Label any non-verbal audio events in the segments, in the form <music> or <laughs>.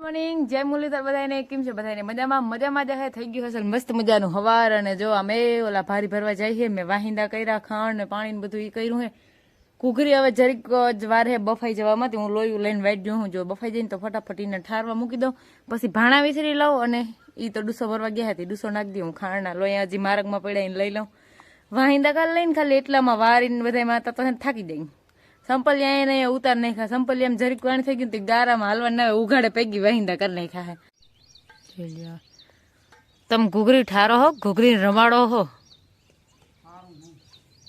Morning જય મુરલીધર બધાને કેમ છે બધાને મજામાં? મજામાં જ થઈ ગયું હશે મસ્ત મજાનું હવાર અને જો અમે ઓલા ભારી ભરવા જઈએ, મેં વાહિંદા કર્યા, ખાંડ ને પાણી ને બધું એ કર્યું હે. કુઘરી હવે જરીક જ વારે હે બફાઈ જવામાં હું લોયું લઈને વાઈટ જોઉં. જો બફાઈ જઈને તો ફટાફટ એને ઠારવા મૂકી દઉં. પછી ભાણા વિસરી લઉં અને એ તો ડૂસો ભરવા ગયા હતી ડૂસો નાખી દઉં. ખાંડના લોહી હજી માર્ગમાં પડ્યા લઈ લઉં. વાહિંદા કાલ લઈને ખાલી એટલામાં વારીને બધા માતા તો થાકી જાય. સંપલિયા એને ઉતાર નાખ્યા. સંપલિયા જરીક વાણી થઈ ગયું ગારામાં હાલવા ના ઉઘાડે પૈકી વહીંદા કરી નાખ્યા તમે ઘૂઘરી ઠારો હો? ઘૂઘરી રમાડો હો.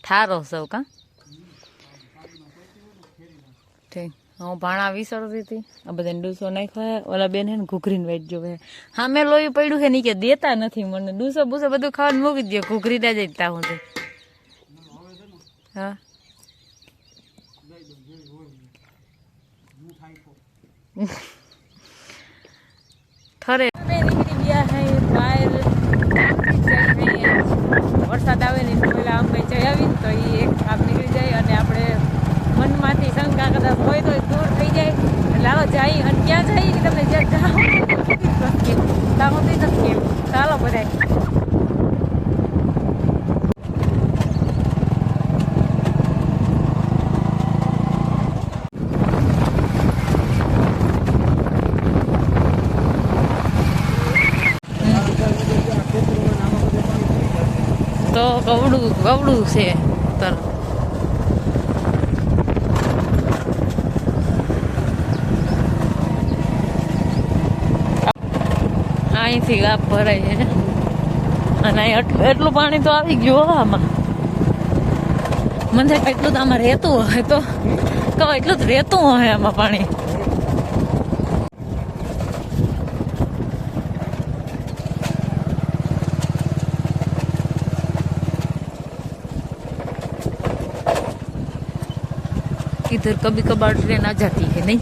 ઠારો સૌ કા? ઠીક હું ભાણા વિસરતી હતી આ બધા ડૂસો નાખ્યો ઓલા બેન હે ને ઘૂઘરીને વેચજો હે. હા, મેં લોહી પડ્યું છે નહીં કે દેતા નથી મને. ડૂસો બૂસો બધું ખાવાનું મૂકી દે ઘૂઘરી દે જ તા. હું હા? ઠરે. વરસાદ આવે ને પેલા અમે જઈ આવી તો એ એક કામ નીકળી જાય અને આપણે મનમાંથી શંકા કદાચ હોય તો દૂર થઈ જાય. એટલે આવો જાય અને ક્યાં જાય કે તમને જ્યાં જાઓ સુધી નથી ચાલો બધા તો કવડું કવડું છે તર અહીંથી ગાપ ભરાય છે. અને એટલું એટલું પાણી તો આવી ગયું આમાં. મને એટલું તો આમાં રહેતું હોય તો. કહો, એટલું જ રહેતું હોય આમાં પાણી. इधर कभी कभार ट्रेन आ जाती है नहीं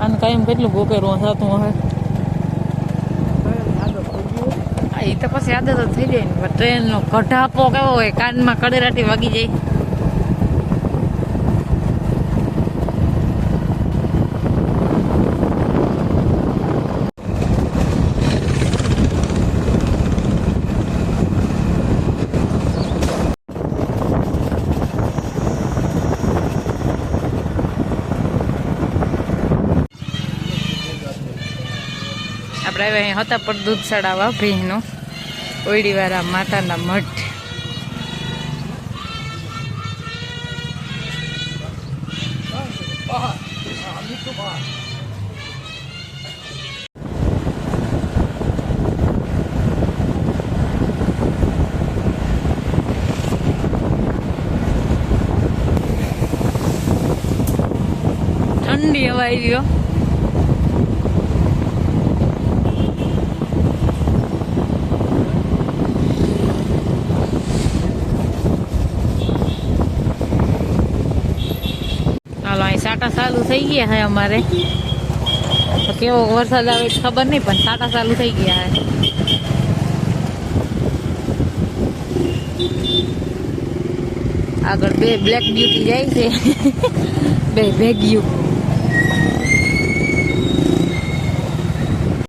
આને કાયમ કેટલું ગોકેરું થતું હશે હા, એ તો પછી આદત જ થઈ જાય ને ટ્રેનનો કઢાપો કેવો હોય કાનમાં કડેરાટી વાગી જાય આપણે હવે અહીં હતા પર દૂધ ચડાવવા ભીનું ઓયડીવાળા માતાના મઠ ઠંડી હવા આવી હો હાલો અહીં સાટા ચાલુ થઈ ગયા હે અમારે. તો કેવો વરસાદ આવે એ ખબર નહીં, પણ સાટા ચાલુ થઈ ગયા હે. આગળ બે બ્લેક બ્યુટી જાય છે. <laughs> બે ભેગ્યું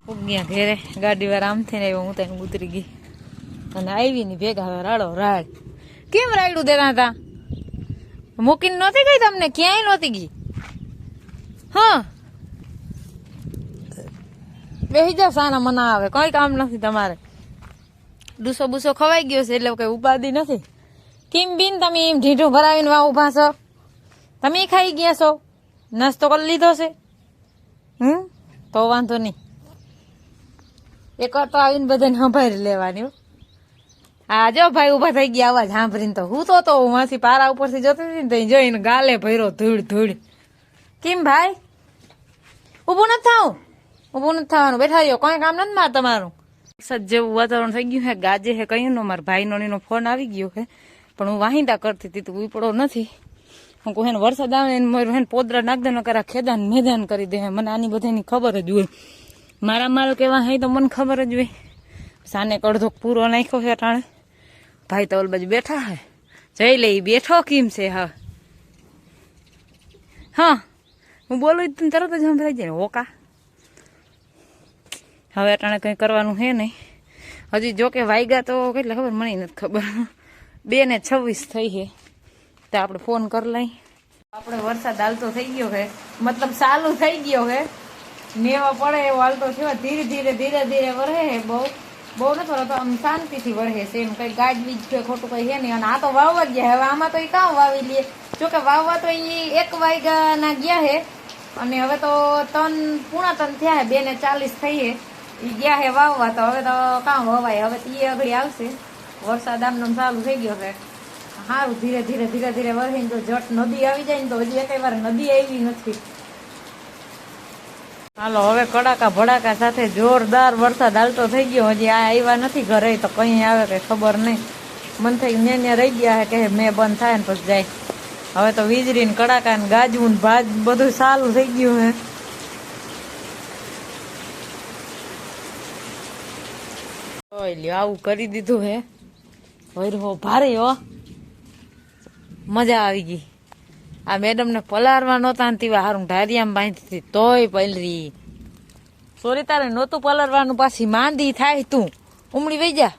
ઉગ્યા ઘેરે, ગાડી વાર આમ થઈને આવ્યો, હું તને ઉતરી ગઈ. અને આવી ની ભેગા રાડો રાડ. કેમ રાયડું દેતા હતા? મૂકીને નહોતી ગઈ તમને? ક્યાંય નહોતી ગઈ? હા. બેસી જાવ સાના મના આવે. કઈ કામ નથી તમારે. ડૂસો બુસો ખવાઈ ગયો છે, એટલે કઈ ઉપાધિ નથી. કેમ બીન, તમે એમ ઢીઢું ભરાવીને વા ઊભા છો? તમે ખાઈ ગયા છો? નાસ્તો કરી લીધો છે? હમ? તો વાંધો નહીં. એક વાર તો આવીને બધાને સંભાળી લેવાની હો. જો ભાઈ ઊભા થઈ ગયા, અવાજ સાંભળીને તો હું તો તો હું પારા ઉપરથી જોતી હતી ને જોઈને ગાલે ભર્યો ધૂળ ધૂળ. કેમ ભાઈ? ઊભું નથી થવું ઊભું નથી થવાનું. બેઠા રહ્યો. કોઈ કામ નથી માર તમારું. વરસાદ જેવું વાતાવરણ થઈ ગયું હે, ગાજે હે કયું નો. મારા ભાઈ નો ફોન આવી ગયો હે. પણ હું વાહિંદા કરતી હતી, તો ઉપડો નથી. હું કહું એને વરસાદ આવે એને મારું એને પોદરા નાખ દે કરા, ખેદાન મેદાન કરી દે મને આની બધાની ખબર જ હોય. મારા માલ કેવા હે તો મને ખબર જ હોય. સાને કડધો પૂરો નાખ્યો છે અટાણે. ભાઈ તો ઓલ બાજુ બેઠા હે. જઈ લઈ બેઠો કેમ છે, હા. હા. હું બોલું તને તરત જ સંભળાઈ જાય ઓકા હવે અટાણે કંઈ કરવાનું છે નહીં. હજી જો કે વાગ્યા તો કેટલા ખબર, મને નથી ખબર. બે ને છવ્વીસ થઈ છે તો આપણે ફોન કરી લઈ. આપણે વરસાદ હાલતો થઈ ગયો છે મતલબ ચાલુ થઈ ગયો છે નેવા પડે એવો હાલતો થયો. ધીરે ધીરે ધીરે ધીરે વરહે છે બહુ. બહુ નથી વરસતો આમ શાંતિથી વરહે છે. એમ કઈ ગાજ બીજ કે ખોટું કઈ છે નહીં. અને આ તો વાવવા જ ગયા હવે આમાં તો એ કાં વાવી લઈએ જો કે વાવવા તો એ એક વાગ્યાના ગયા છે અને હવે તો ત્રણ પૂણા ત્રણ થયા બે ને ચાલીસ થઈ છે એ ગયા હે વાવવા, તો હવે તો કાં વવાય? હવે તો એ આગળ આવશે. વરસાદ આમ નામ ચાલુ થઈ ગયો છે. સારું ધીરે ધીરે ધીરે ધીરે વરસીને જો જટ નદી આવી જાય ને તો હજી એકેય વાર નદી આવી નથી. હાલો, હવે કડાકા ભડાકા સાથે જોરદાર વરસાદ હાલતો થઈ ગયો. હજી આ આવ્યા નથી ઘરે, તો કઈ આવે કઈ ખબર નહીં. મન થઈ ને રહી ગયા કે મેં બંધ થાય ને પછી જાય. હવે તો વીજળી ને કડાકા ને ગાજવું ને ભાજ બધું સારું થઈ ગયું હે. આવું કરી દીધું હે. હો, ભારે હો. મજા આવી ગઈ. આ મેડમ ને પલારવા નહોતા ને તેવા હારું ઢારિયામાં બાંધી હતી, તોય પલરી સોરી, તારે નહોતું પલારવાનું પાછી માંદી થાય તું. ઉમડી વઈ જા.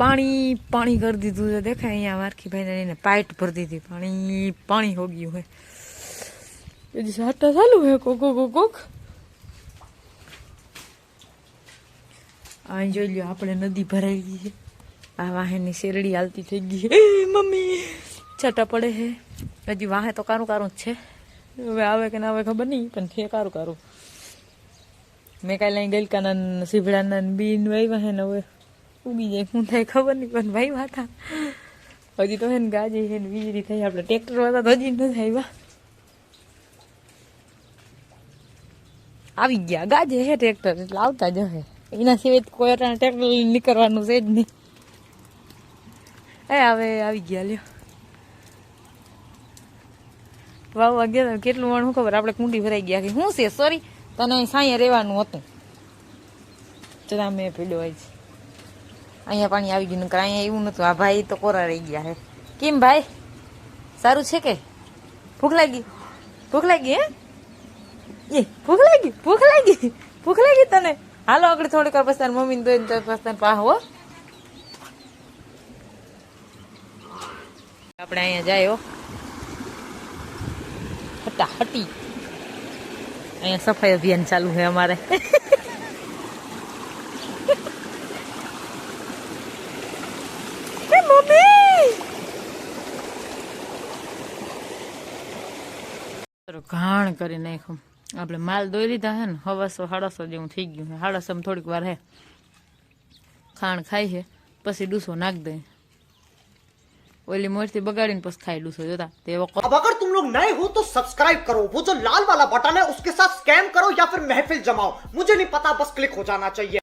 પાણી પાણી કરી દીધું છે. દેખાય અહીંયા મારખી ભાઈ એને પાઇટ ભરી દીધી. પાણી પાણી હો ગયું હે. હજી સાટા ચાલુ હે, કોક કોક કોક અહીં જોઈ લ્યો, આપણે નદી ભરાઈ ગઈ છે. આ વાહેની શેરડી હાલતી થઈ ગઈ હે મમ્મી, છટા પડે હે. હજી વાહે તો કારું કારું જ છે. હવે આવે કે ના આવે ખબર નહીં, પણ છે કારું કારું. મેં કાલે ગઈકાના સીભડાના બીન વાવ્યા હે ને હવે. ઉગી જાય. હું થાય ખબર નહીં, પણ ભાઈ વાતા હજી તો એને ગાજે છે વીજળી થઈ. આપણે ટ્રેક્ટર વાતા તો હજી નથી આવ્યા. આવી ગયા. ગાજે હે ટ્રેક્ટર, એટલે આવતા જ હે. એના સિવાય કોઈ અટાણે ટ્રેક્ટર લઈને નીકળવાનું છે જ નહીં. એ હવે આવી ગયા, લ્યો. વાવ ગયા કેટલું વણ ખબર? આપણે કુંડી ભરાઈ ગયા કે શું છે? સોરી તને સાંયે રહેવાનું હતું. જરા મેં પીડ્યો હોય છે. અહીંયા પાણી આવી ગયું, નકર અહીંયા એવું નતું. આ ભાઈ તો કોરા રહી ગયા હે. કેમ ભાઈ? સારું છે કે? ભૂખ લાગી? ભૂખ લાગી, હે? એ, ભૂખ લાગી ભૂખ લાગી ભૂખ લાગી તને? હાલો, આગળ થોડીક વાર પછી તારી મમ્મીને દોઈને તો પછી તારી પાસે હો. આપણે અહીંયા જાય. હો હટા હટી અહીંયા સફાઈ અભિયાન ચાલુ છે અમારે. <laughs> ઘાણ કરી નાખ્યું આપણે માલ દોઈ લીધા હે ને હવાસો સાડાસો જેવું થઈ ગયું છે સાડાસોમાં થોડીક વાર હે ખાણ ખાય છે પછી ડૂસો નાખ દે ઓલી મોરથી બગાડીને પછી ખાઈ ડૂસો જોતા તે વખત अब अगर तुम लोग नए हो तो सब्सक्राइब करो वो जो लाल वाला बटन है उसके साथ स्कैम करो या फिर महफिल जमाओ मुझे नहीं पता बस क्लिक हो जाना चाहिए